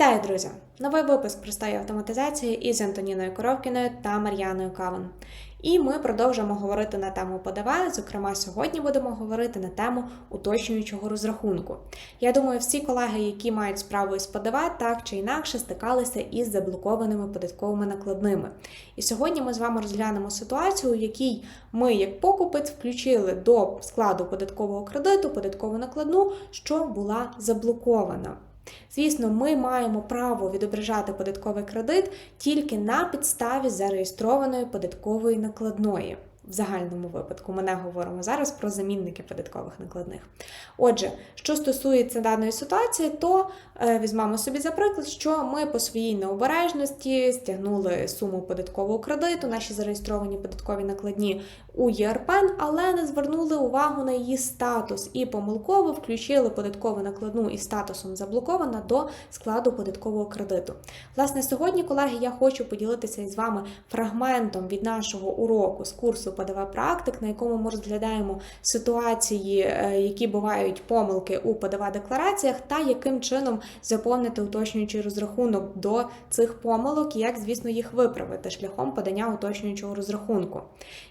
Вітаю, друзі! Новий випуск простої автоматизації із Антоніною Коровкіною та Мар'яною Каван. І ми продовжимо говорити на тему ПДВ. Зокрема, сьогодні будемо говорити на тему уточнюючого розрахунку. Я думаю, всі колеги, які мають справу із ПДВ, так чи інакше стикалися із заблокованими податковими накладними. І сьогодні ми з вами розглянемо ситуацію, у якій ми, як покупець, включили до складу податкового кредиту податкову накладну, що була заблокована. Звісно, ми маємо право відображати податковий кредит тільки на підставі зареєстрованої податкової накладної. В загальному випадку ми не говоримо зараз про замінники податкових накладних. Отже, що стосується даної ситуації, то е, візьмемо собі за приклад, що ми по своїй необережності стягнули суму податкового кредиту, наші зареєстровані податкові накладні у ЄРПН, але не звернули увагу на її статус і помилково включили податкову накладну із статусом заблокована до складу податкового кредиту. Власне, сьогодні, колеги, я хочу поділитися із вами фрагментом від нашого уроку з курсу ПДВ практик, на якому ми розглядаємо ситуації, е, які бувають помилки у ПДВ деклараціях, та яким чином заповнити уточнюючий розрахунок до цих помилок, як, звісно, їх виправити шляхом подання уточнюючого розрахунку.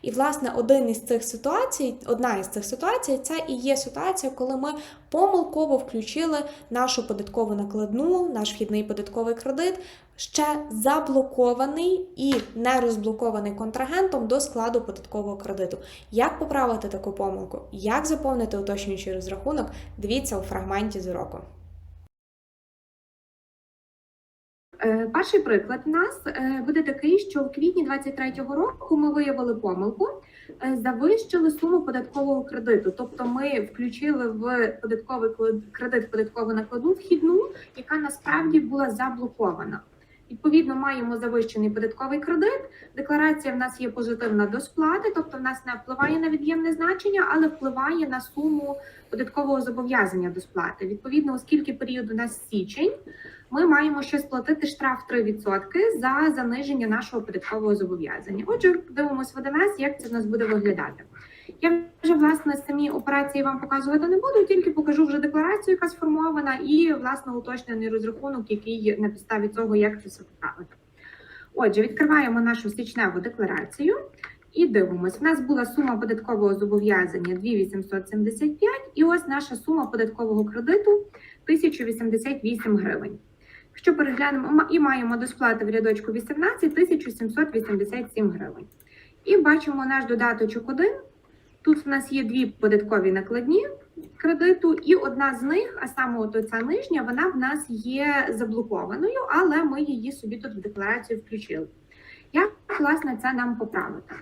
І, власне, один із цих ситуацій, одна із цих ситуацій, це і є ситуація, коли ми помилково включили нашу податкову накладну, наш вхідний податковий кредит ще заблокований і не розблокований контрагентом до складу податкового кредиту. Як поправити таку помилку? Як заповнити уточнюючий розрахунок? Дивіться у фрагменті з уроку. Е, Перший приклад у нас е, буде такий, що в квітні 23-го року ми виявили помилку, завищили суму податкового кредиту. Тобто ми включили в податковий кредит податкову накладну вхідну, яка насправді була заблокована. Відповідно, маємо завищений податковий кредит. Декларація в нас є позитивна до сплати, тобто в нас не впливає на від'ємне значення, але впливає на суму податкового зобов'язання до сплати. Відповідно, оскільки період у нас січень, ми маємо ще сплатити штраф 3% за заниження нашого податкового зобов'язання. Отже, дивимося в ОДНС, як це в нас буде виглядати. Я вже власне самі операції вам показувати не буду, тільки покажу вже декларацію, яка сформована, і власне уточнений розрахунок, який на підставі цього як це все поправити. Отже, відкриваємо нашу січневу декларацію і дивимось. У нас була сума податкового зобов'язання 2875, і ось наша сума податкового кредиту 1088 гривень. Якщо переглянемо і маємо до сплати в рядочку 18 1787 гривень. І бачимо наш додаточок 1. Тут в нас є дві податкові накладні кредиту, і одна з них, а саме ця нижня, вона в нас є заблокованою, але ми її собі тут в декларацію включили. Як власне це нам поправити?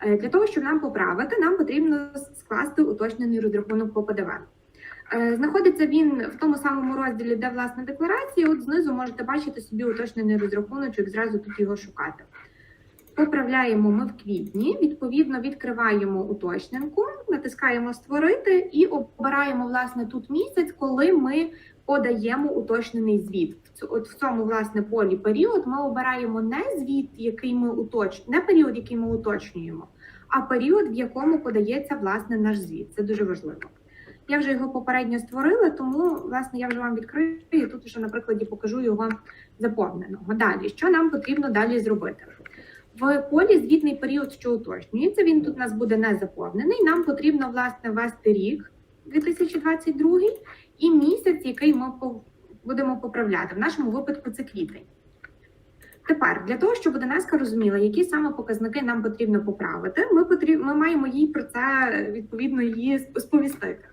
Е, Для того, щоб нам поправити, нам потрібно скласти уточнений розрахунок по ПДВ. Е, Знаходиться він в тому самому розділі, де власне декларація. От знизу можете бачити собі уточнений розрахуночок, зразу тут його шукати. Поправляємо ми в квітні, відповідно, відкриваємо уточненку, натискаємо Створити і обираємо власне тут місяць, коли ми подаємо уточнений звіт. От в цьому власне полі період ми обираємо не звіт, який ми уточ... не період, який ми уточнюємо, а період, в якому подається власне наш звіт. Це дуже важливо. Я вже його попередньо створила, тому власне я вже вам відкрию і тут ще на прикладі покажу його заповненого. Далі, що нам потрібно далі зробити? В полі звітний період, що уточнюється, він тут у нас буде не заповнений. Нам потрібно власне ввести рік 2022 і місяць, який ми будемо поправляти. В нашому випадку це квітень. Тепер для того, щоб Донецька розуміла, які саме показники нам потрібно поправити, ми потріб... ми маємо їй про це відповідно її сповістити.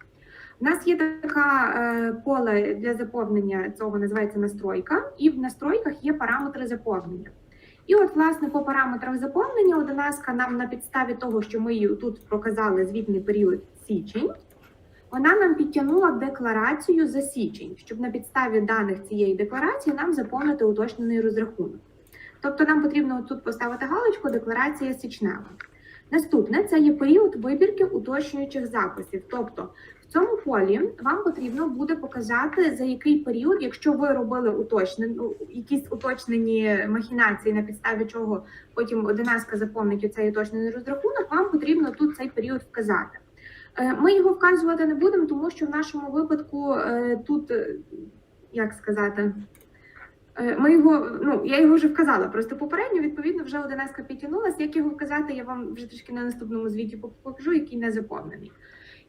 У нас є така е, поле для заповнення цього, називається настройка, і в настройках є параметри заповнення. І от, власне, по параметрах заповнення Одинаска нам на підставі того, що ми її тут проказали звітний період січень, вона нам підтягнула декларацію за січень, щоб на підставі даних цієї декларації нам заповнити уточнений розрахунок. Тобто нам потрібно тут поставити галочку декларація січнева. Наступне це є період вибірки уточнюючих записів. Тобто цьому полі вам потрібно буде показати за який період, якщо ви робили уточнен, ну, якісь уточнені махінації, на підставі чого потім одинаска заповнить оцей уточнений розрахунок, вам потрібно тут цей період вказати. Е, Ми його вказувати не будемо, тому що в нашому випадку е, тут, е, як сказати, Ми його, ну я його вже вказала. Просто попередньо відповідно вже одинадцятка підтягнулася. Як його вказати, я вам вже трішки на наступному звіті покажу, який не заповнений.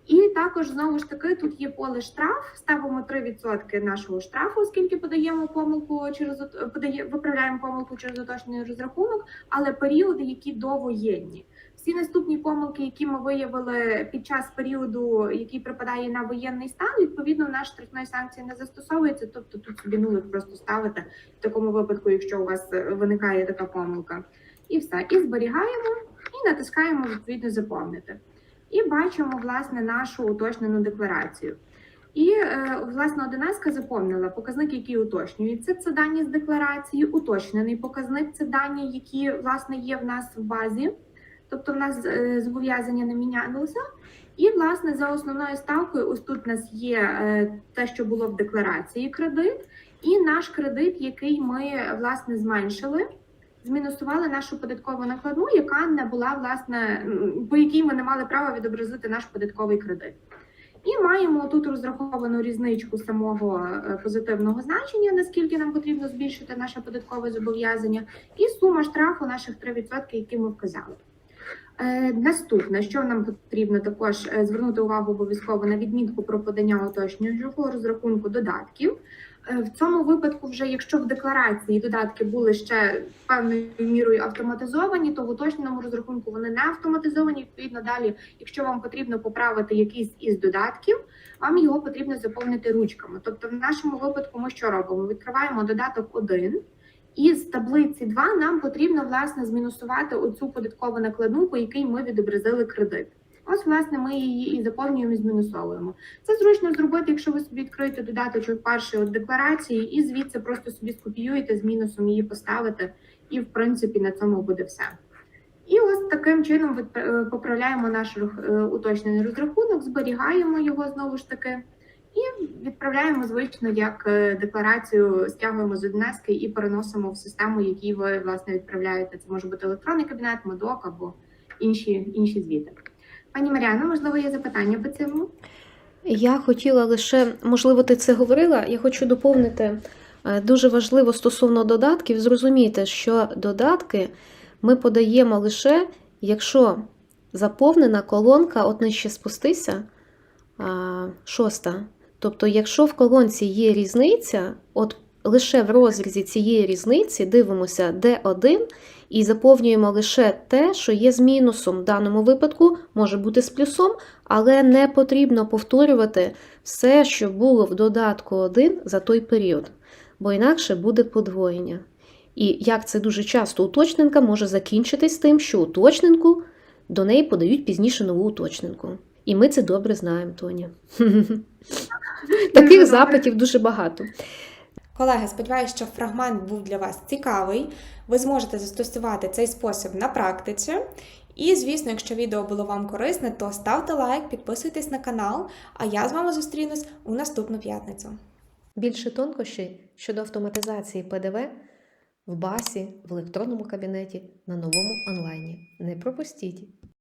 І також знову ж таки тут є поле штраф. Ставимо 3% нашого штрафу, оскільки подаємо помилку через подає, виправляємо помилку через уточнений розрахунок, але періоди, які довоєнні. Всі наступні помилки, які ми виявили під час періоду, який припадає на воєнний стан, відповідно, наш штрафної санкції не застосовується. Тобто тут собі нулик просто ставите в такому випадку, якщо у вас виникає така помилка. І все. І зберігаємо, і натискаємо відповідно заповнити. І бачимо власне нашу уточнену декларацію. І е, власне одинадцятка заповнила показник, який уточнюється. Це дані з декларації, уточнений показник це дані, які власне є в нас в базі, тобто в нас е, зобов'язання не мінялося. І власне за основною ставкою, ось тут у нас є е, те, що було в декларації кредит, і наш кредит, який ми власне зменшили. Змінусували нашу податкову накладну, яка не була власне по якій ми не мали права відобразити наш податковий кредит. І маємо тут розраховану різничку самого е, позитивного значення, наскільки нам потрібно збільшити наше податкове зобов'язання, і сума штрафу наших 3%, які ми вказали. Е, наступне, що нам потрібно також е, звернути увагу обов'язково на відмітку про подання уточнюючого розрахунку додатків. Е, В цьому випадку, вже якщо в декларації додатки були ще певною мірою автоматизовані, то в уточненому розрахунку вони не автоматизовані. Відповідно, далі, якщо вам потрібно поправити якийсь із додатків, вам його потрібно заповнити ручками. Тобто, в нашому випадку ми що робимо? Відкриваємо додаток 1, і з таблиці 2 нам потрібно власне змінусувати оцю податкову накладну, по якій ми відобразили кредит. Ось, власне, ми її і заповнюємо і змінусовуємо. Це зручно зробити, якщо ви собі відкриєте додаточок першої декларації, і звідси просто собі скопіюєте з мінусом її поставите, і в принципі на цьому буде все. І ось таким чином е, поправляємо наш е, уточнений розрахунок, зберігаємо його знову ж таки. І відправляємо звично як е, декларацію, стягуємо з однески і переносимо в систему, які ви власне відправляєте. Це може бути електронний кабінет, медок або інші, інші звіти. Пані Маріано, можливо, є запитання по цьому? Я хотіла лише, можливо, ти це говорила. Я хочу доповнити е, дуже важливо стосовно додатків. Зрозуміти, що додатки ми подаємо лише, якщо заповнена колонка, от нижче спустися, шоста. Тобто, якщо в колонці є різниця, от лише в розрізі цієї різниці дивимося D1 і заповнюємо лише те, що є з мінусом. В даному випадку може бути з плюсом, але не потрібно повторювати все, що було в додатку 1 за той період, бо інакше буде подвоєння. І як це дуже часто уточненка може закінчитись тим, що уточненку до неї подають пізніше нову уточненку. І ми це добре знаємо, Тоня. Таких запитів дуже багато. Колеги, сподіваюся, що фрагмент був для вас цікавий. Ви зможете застосувати цей спосіб на практиці. І, звісно, якщо відео було вам корисне, то ставте лайк, підписуйтесь на канал, а я з вами зустрінусь у наступну п'ятницю. Більше тонкощей щодо автоматизації ПДВ в басі, в електронному кабінеті, на новому онлайні. Не пропустіть!